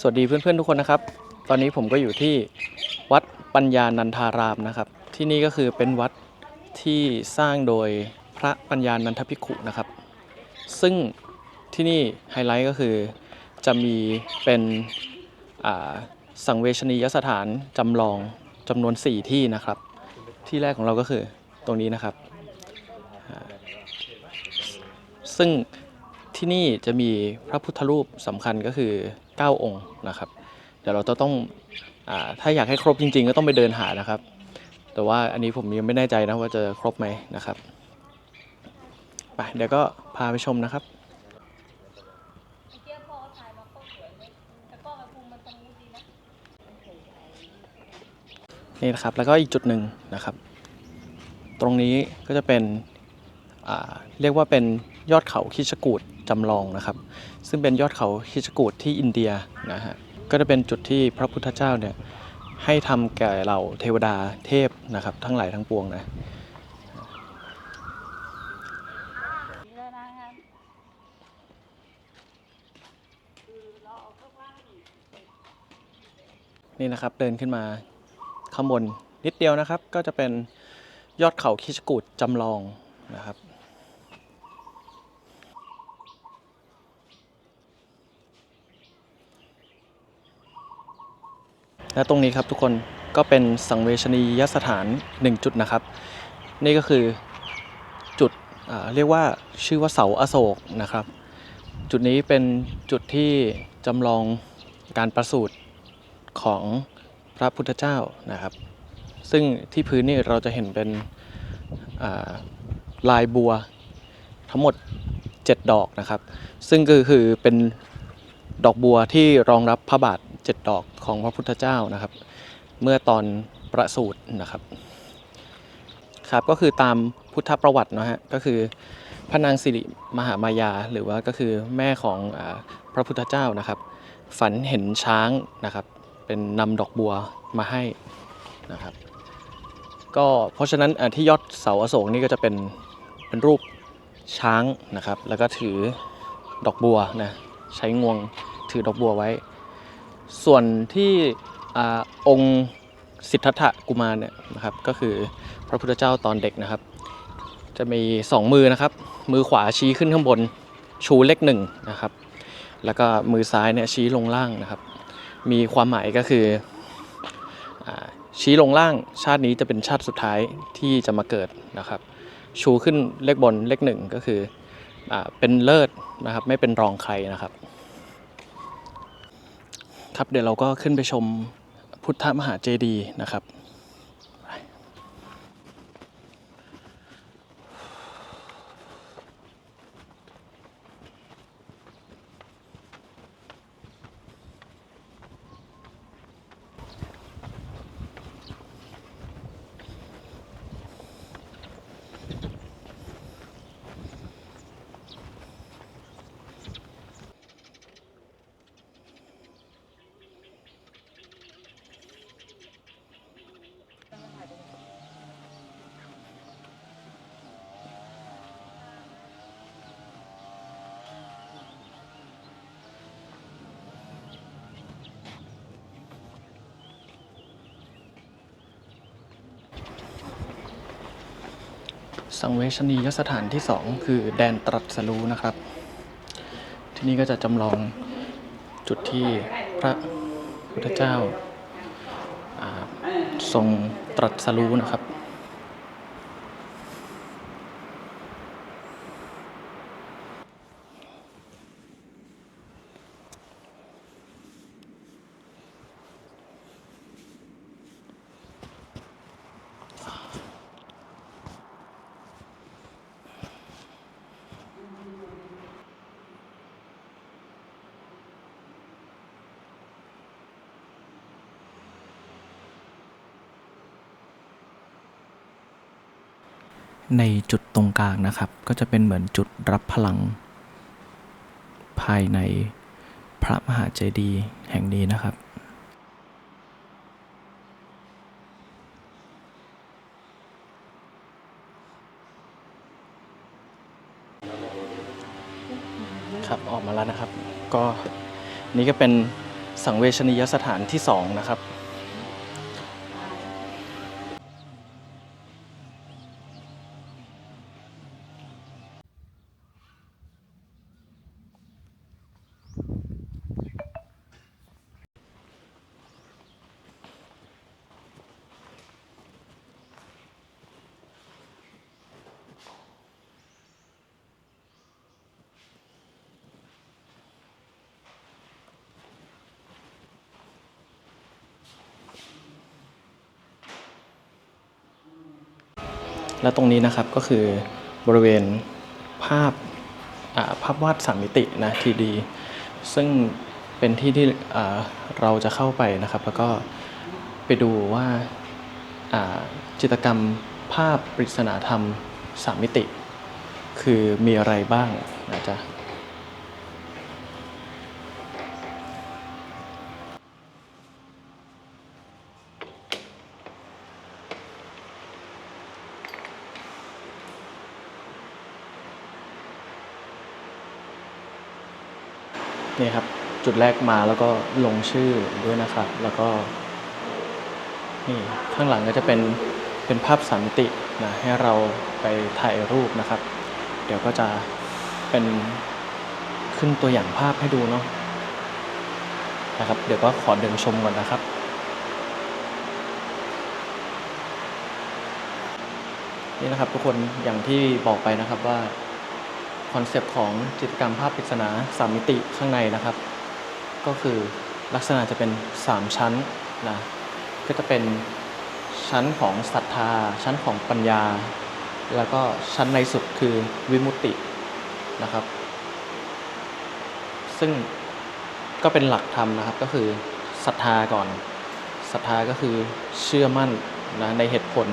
สวัสดีเพื่อนๆทุกคนนะครับ ตอนนี้ผมก็อยู่ที่วัดปัญญานันทารามนะครับ ที่นี่ก็คือเป็นวัดที่สร้างโดยพระปัญญานันทภิกขุนะครับ ซึ่งที่นี่ไฮไลท์ก็คือจะมีเป็นสังเวชนียสถานจำลองจำนวน 4 ที่นะครับ ที่แรกของเราก็คือตรงนี้นะครับ ซึ่งที่นี่จะมีพระพุทธรูปสำคัญก็คือ 9 องค์นะครับเดี๋ยวเราจะต้องอถ้าอยากให้ครบจริง ๆ ก็ต้องไปเดินหานะครับ แต่ว่าอันนี้ผมยังไม่แน่ใจนะว่าจะครบไหมนะครับไปเดี๋ยวก็พาไปชมนะครับนี่นะครับแล้วก็อีกจุดหนึ่งนะครับ ตรงนี้ก็จะเป็นเรียกว่าเป็นยอดเขาคิชกูด จำลองนะครับ ซึ่งเป็นยอดเขาคิชกูดที่อินเดียนะฮะก็จะเป็นจุดที่พระพุทธเจ้าเนี่ยให้ทำแก่เหล่าเทวดาเทพนะครับ ทั้งหลายทั้งปวงนะนี่นะครับเดินขึ้นมาข้างบนนิดเดียวนะครับ ก็จะเป็นยอดเขาคิชกูดจำลองนะครับ และตรงนี้ครับทุกคนก็เป็นสังเวชนียสถานหนึ่งจุดนะครับ นี่ก็คือจุดเรียกว่าชื่อว่าเสาอโศกนะครับ จุดนี้เป็นจุดที่จำลองการประสูติของพระพุทธเจ้านะครับ ซึ่งที่พื้นนี่เราจะเห็นเป็นลายบัวทั้งหมด 7 ดอกนะครับ ซึ่งก็คือเป็น ดอกบัวที่รองรับพระบาท7ดดอกของพระพุทธเจ้านะครับ เมื่อตอนประสูตินะครับ ครับก็คือตามพุทธประวัตินะฮะก็คือพระนางสิริมหามายา หรือว่าก็คือแม่ของอพระพุทธเจ้านะครับ ฝันเห็นช้างนะครับ เป็นนำดอกบัวมาให้นะครับ ก็เพราะฉะนั้นที่ยอดเสาอโศกนี่ก็จะเป็นเป็นรูปช้างนะครับ แล้วก็ถือดอกบัวนะ ใช้งวงถือดอกบัวไว้ ส่วนที่อองค์สิทธัตถะกุมารเนี่ยนะครับ ก็คือพระพุทธเจ้าตอนเด็กนะครับ จะมีสองมือนะครับ มือขวาชี้ขึ้นข้างบนชูเลขหนึ่งนะครับ แล้วก็มือซ้ายเนี่ยชี้ลงล่างนะครับ มีความหมายก็คืออชี้ลงล่างชาตินี้จะเป็นชาติสุดท้ายที่จะมาเกิดนะครับ ชูขึ้นเลขบนเลขหนึ่งก็คือ เป็นเลิศนะครับ ไม่เป็นรองใครนะครับ ครับเดี๋ยวเราก็ขึ้นไปชมพุทธมหาเจดีย์นะครับ สังเวชนียสถานที่สองคือแดนตรัสรู้นะครับ ที่นี่ก็จะจำลองจุดที่พระพุทธเจ้าอ่าทรงตรัสรู้นะครับ ในจุดตรงกลางนะครับ ก็จะเป็นเหมือนจุดรับพลัง ภายในพระมหาเจดีย์แห่งนี้นะครับครับออกมาแล้วนะครับ ก็นี่ก็เป็นสังเวชนียสถานที่ 2 นะครับ และตรงนี้นะครับก็คือบริเวณภาพภาพวาดสามมิตินะทีดีซึ่งเป็นที่ที่เราจะเข้าไปนะครับ แล้วก็ไปดูว่าอ่าจิตรกรรมภาพปริศนาธรรมสามมิติ คือมีอะไรบ้างนะจ๊ะ นี่ครับจุดแรกมาแล้วก็ลงชื่อด้วยนะครับ แล้วก็นี่ข้างหลังก็จะเป็นเป็นภาพสามมิตินะให้เราไปถ่ายรูปนะครับ เดี๋ยวก็จะเป็นขึ้นตัวอย่างภาพให้ดูเนาะนะครับ เดี๋ยวก็ขอเดินชมก่อนนะครับนี่นะครับทุกคนอย่างที่บอกไปนะครับว่า คอนเซปต์ของจิตกรรมภาพปริศนาสามมิติข้างในนะครับ ก็คือลักษณะจะเป็น 3 ชั้นนะก็จะเป็นชั้นของศรัทธา ชั้นของปัญญา แล้วก็ชั้นในสุดคือวิมุตตินะครับ ซึ่งก็เป็นหลักธรรมนะครับก็คือศรัทธาก่อนศรัทธาก็คือเชื่อมั่นนะในเหตุผล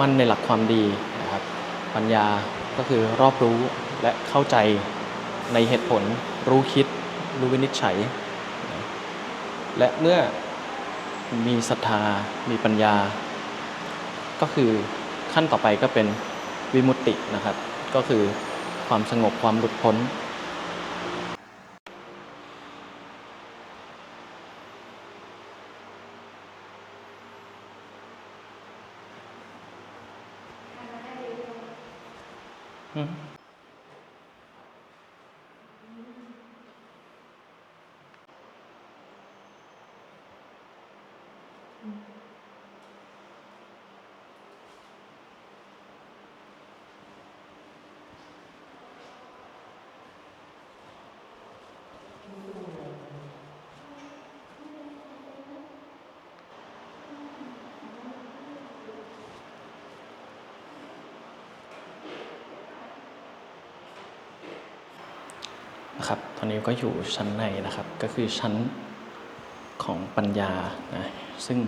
มั่นในหลักความดีนะครับ ปัญญาก็คือรอบรู้ และเข้าใจในเหตุผลรู้คิด รู้วินิจฉัย และเมื่อมีศรัทธา มีปัญญา ก็คือขั้นต่อไปก็เป็นวิมุตตินะครับ ก็คือความสงบความหลุดพ้นอื นะครับตอนนี้ก็อยู่ชั้นในนะครับ ก็คือชั้นของปัญญานะซึ่ง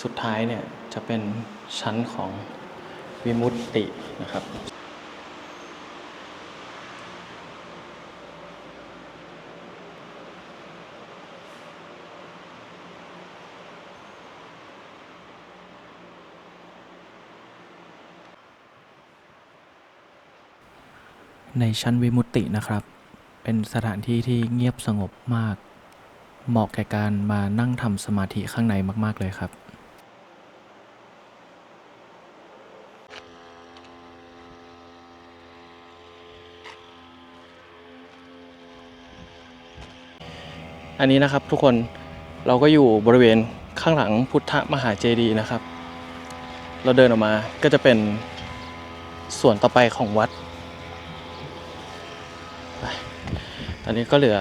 สุดท้ายเนี่ยจะเป็นชั้นของวิมุตตินะครับในชั้นวิมุตตินะครับ เป็นสถานที่ที่เงียบสงบมาก เหมาะแก่การมานั่งทำสมาธิข้างในมาก ๆ เลยครับ อันนี้นะครับทุกคนเราก็อยู่บริเวณข้างหลังพุทธมหาเจดีย์นะครับ เราเดินออกมาก็จะเป็นส่วนต่อไปของวัด ตอนนี้ก็เหลือ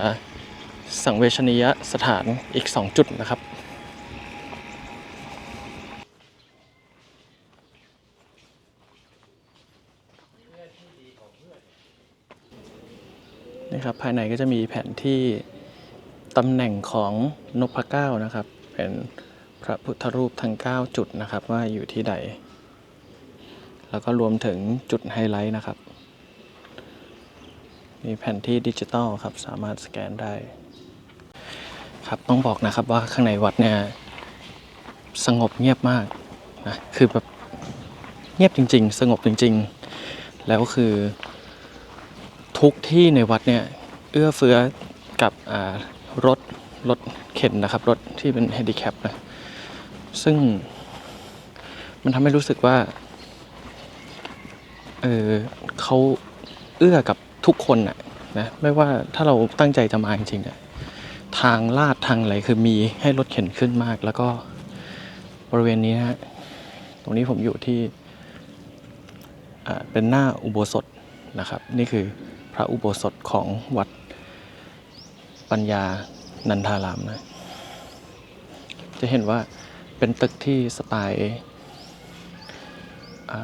สังเวชนียสถานอีก 2 จุดนะครับ นี่ครับ ภายในก็จะมีแผนที่ตำแหน่งของนพเก้านะครับ เป็นพระพุทธรูปทั้ง 9 จุดนะครับว่าอยู่ที่ใด แล้วก็รวมถึงจุดไฮไลท์นะครับ มีแผนที่ดิจิตอลครับสามารถสแกนได้ ครับต้องบอกนะครับว่าข้างในวัดเนี่ยสงบเงียบมากนะคือแบบเงียบจริง ๆ สงบจริง ๆ แล้วคือทุกที่ในวัดเนี่ยเอื้อเฟื้อกับรถรถเข็นนะครับ รถที่เป็นเฮดิแคปนะซึ่งมันทำให้รู้สึกว่าเออเขาเอื้อกับ ทุกคนน่ะนะไม่ว่าถ้าเราตั้งใจจะมาจริงๆอะทางลาดทางอะไรคือมีให้รถเข็นขึ้นมาก แล้วก็บริเวณนี้นะฮะตรงนี้ผมอยู่ที่เป็นหน้าอุโบสถนะครับ นี่คือพระอุโบสถของวัดปัญญานันทารามนะจะเห็นว่าเป็นตึกที่สไตล์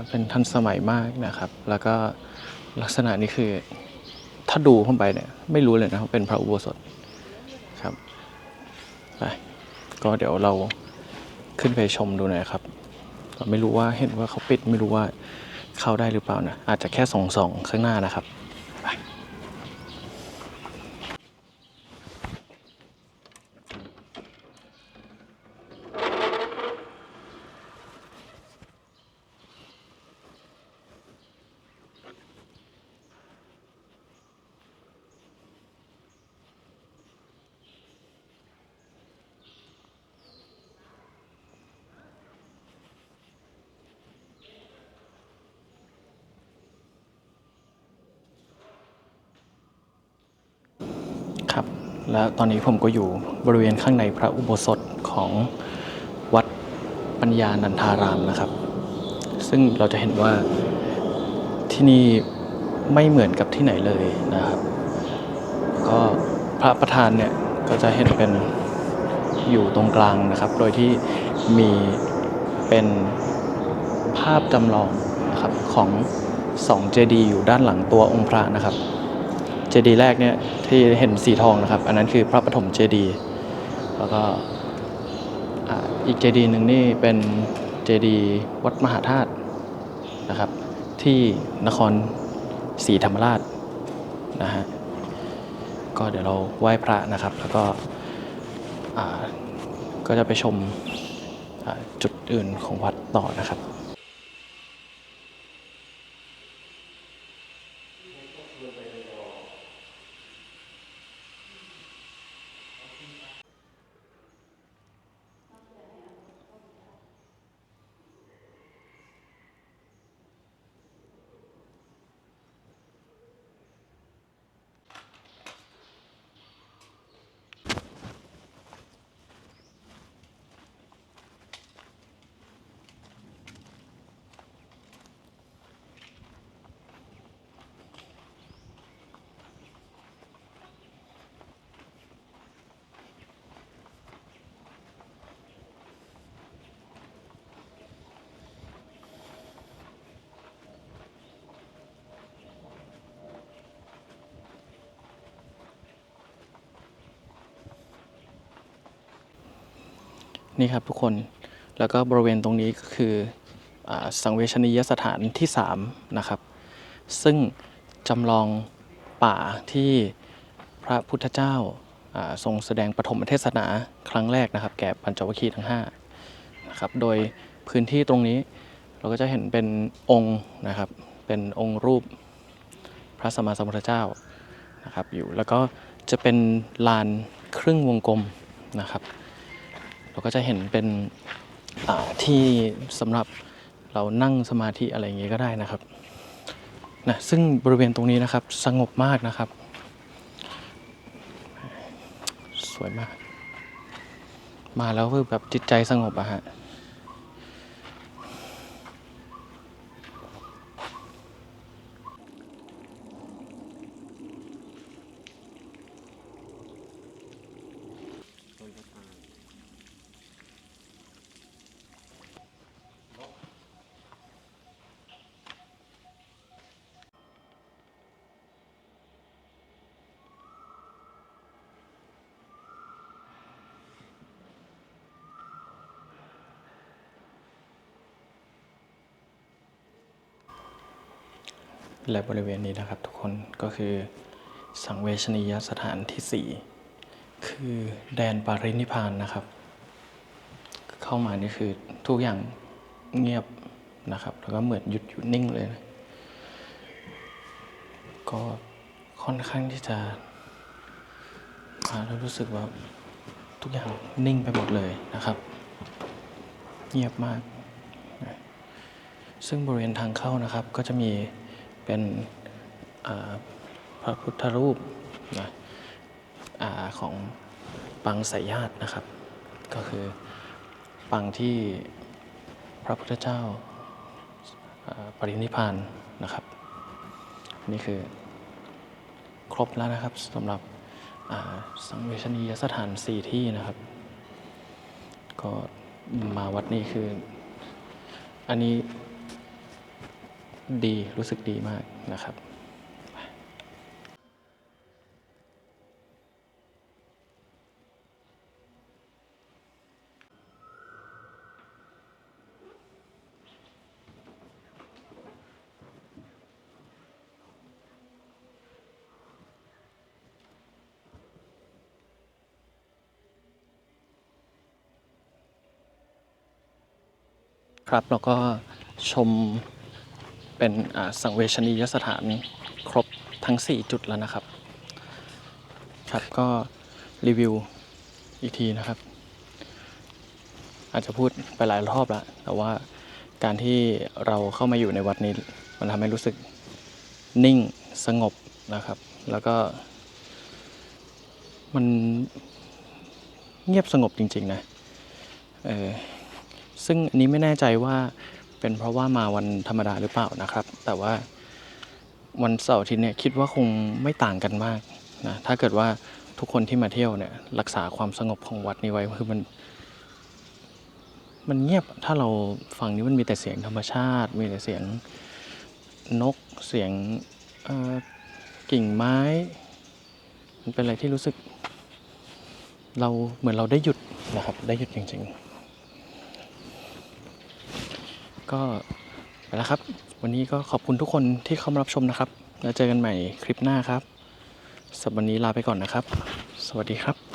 เป็นทันสมัยมากนะครับ แล้วก็ลักษณะนี้คือ ถ้าดูเข้าไปเนี่ยไม่รู้เลยนะว่าเป็นพระอุโบสถครับไปก็เดี๋ยวเราขึ้นไปชมดูหน่อยครับไม่รู้ว่าเห็นว่าเขาปิดไม่รู้ว่าเข้าได้หรือเปล่านะอาจจะแค่สองสองข้างหน้านะครับไป ครับ แล้วตอนนี้ผมก็อยู่บริเวณข้างในพระอุโบสถของวัดปัญญานันทารามนะครับ ซึ่งเราจะเห็นว่าที่นี่ไม่เหมือนกับที่ไหนเลยนะครับก็พระประธานเนี่ยก็จะเห็นเป็นอยู่ตรงกลางนะครับ โดยที่มีเป็นภาพจำลองนะครับของสองเจดีย์อยู่ด้านหลังตัวองค์พระนะครับ เจดีย์แรกเนี่ยที่เห็นสีทองนะครับ อันนั้นคือพระปฐมเจดีย์แล้วก็อีกเจดีย์หนึ่งนี่เป็นเจดีย์วัดมหาธาตุนะครับ ที่นครศรีธรรมราชนะฮะก็เดี๋ยวเราไหว้พระนะครับ แล้วก็อ่าก็จะไปชมจุดอื่นของวัดต่อนะครับ นี่ครับทุกคนแล้วก็บริเวณตรงนี้ก็คืออสังเวชนียสถานที่ 3 นะครับ ซึ่งจำลองป่าที่พระพุทธเจ้าอ่าทรงแสดงปฐมเทศนาครั้งแรกนะครับ แก่ปัญจวัคคีย์ทั้ง5นะครับโดยพื้นที่ตรงนี้เราก็จะเห็นเป็นองค์นะครับ เป็นองค์รูปพระสัมมาสัมพุทธเจ้านะครับอยู่แล้วก็จะเป็นลานครึ่งวงกลมนะครับ เราก็จะเห็นเป็นที่สำหรับเรานั่งสมาธิอะไรอย่างเงี้ยก็ได้นะครับนะซึ่งบริเวณตรงนี้นะครับสงบมากนะครับ สวยมาก มาแล้วคือแบบจิตใจสงบอะฮะ และบริเวณนี้นะครับทุกคนก็คือสังเวชนียสถานที่ 4 คือแดนปารินิพานนะครับ เข้ามานี่คือทุกอย่างเงียบนะครับ แล้วก็เหมือนหยุดอยู่นิ่งเลยนะก็ค่อนข้างที่จะมาแล้วรู้สึกว่าทุกอย่างนิ่งไปหมดเลยนะครับ เงียบมาก ซึ่งบริเวณทางเข้านะครับก็จะมี เป็นพระพุทธรูปนะอของปังสายญาตินะครับ ก็คือปังที่พระพุทธเจ้าปรินิพานนะครับ นี่คือครบแล้วนะครับสำหรับสังเวชนียสถานสี่ที่นะครับ ก็มาวัดนี้คือ อันนี้ ดีรู้สึกดีมากนะครับครับแล้วก็ชม เป็นสังเวชนียสถานครบทั้ง 4 จุดแล้วนะครับ ครับก็รีวิวอีกทีนะครับ อาจจะพูดไปหลายรอบแล้ว แต่ว่าการที่เราเข้ามาอยู่ในวัดนี้ มันทำให้รู้สึกนิ่งสงบนะครับ แล้วก็ มันเงียบสงบจริง ๆ นะ เออซึ่งอันนี้ไม่แน่ใจว่า เป็นเพราะว่ามาวันธรรมดาหรือเปล่านะครับ แต่ว่าวันเสาร์อาทิตย์เนี่ยคิดว่าคงไม่ต่างกันมากนะถ้าเกิดว่าทุกคนที่มาเที่ยวเนี่ยรักษาความสงบของวัดนี้ไว้คือมันมันเงียบถ้าเราฟังนี้มันมีแต่เสียงธรรมชาติ มีแต่เสียงนกเสียงกิ่งไม้ มันเป็นอะไรที่รู้สึก เราเหมือนเราได้หยุดนะครับ ได้หยุดจริง ๆ ก็ไปแล้วครับ วันนี้ก็ขอบคุณทุกคนที่เข้ามารับชมนะครับ แล้วเจอกันใหม่คลิปหน้าครับสำหรับวันนี้ลาไปก่อนนะครับ สวัสดีครับ